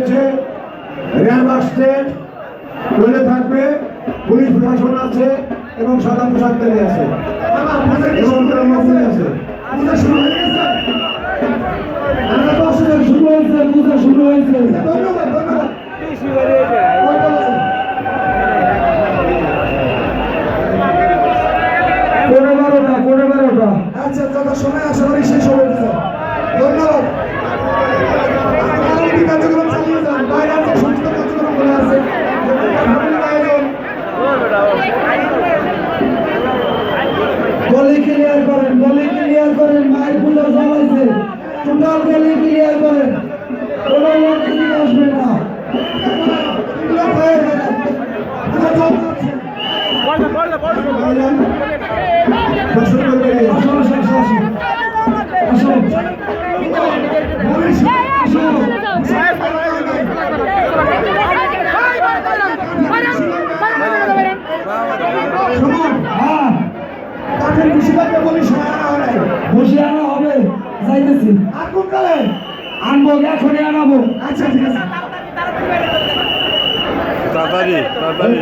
হয়েছে। র্যাব আসছে ট্রেনে থাকবে, পুলিশ প্রশাসন আছে এবং সাদা পোশাকধারী আছে। এবং কর্মচারী আছে। শুরু হয়ে হয়েছে শুরু হয়েছে। আচ্ছা যত সময় আশা করি শেষ হবে পূজা। ধন্যবাদ আপনারা এই কার্যক্রম চালিয়ে যান বাইরে আছে সমস্ত কার্যক্রম করে আছে আপনাদের আয়োজন গলি ক্লিয়ার করেন গলি ক্লিয়ার করেন মায়ের পূজা চালাইছে টোটাল গলি ক্লিয়ার করেন কোনো লোক এদিকে আসবে না এগুলো হয়ে গেছে। পূজা চলছে। ভাইজান, দর্শক মণ্ডলী, আসুন, আসুন, আসুন, আসুন। আসুন। কাঠের বেশি লাগবে বলে সময় আনা হয় বসে আনা যাইতেছি। আর কোন কালে? আনব এখনই আনাবো। আচ্ছা ঠিক আছে। তাড়াতাড়ি তাড়াতাড়ি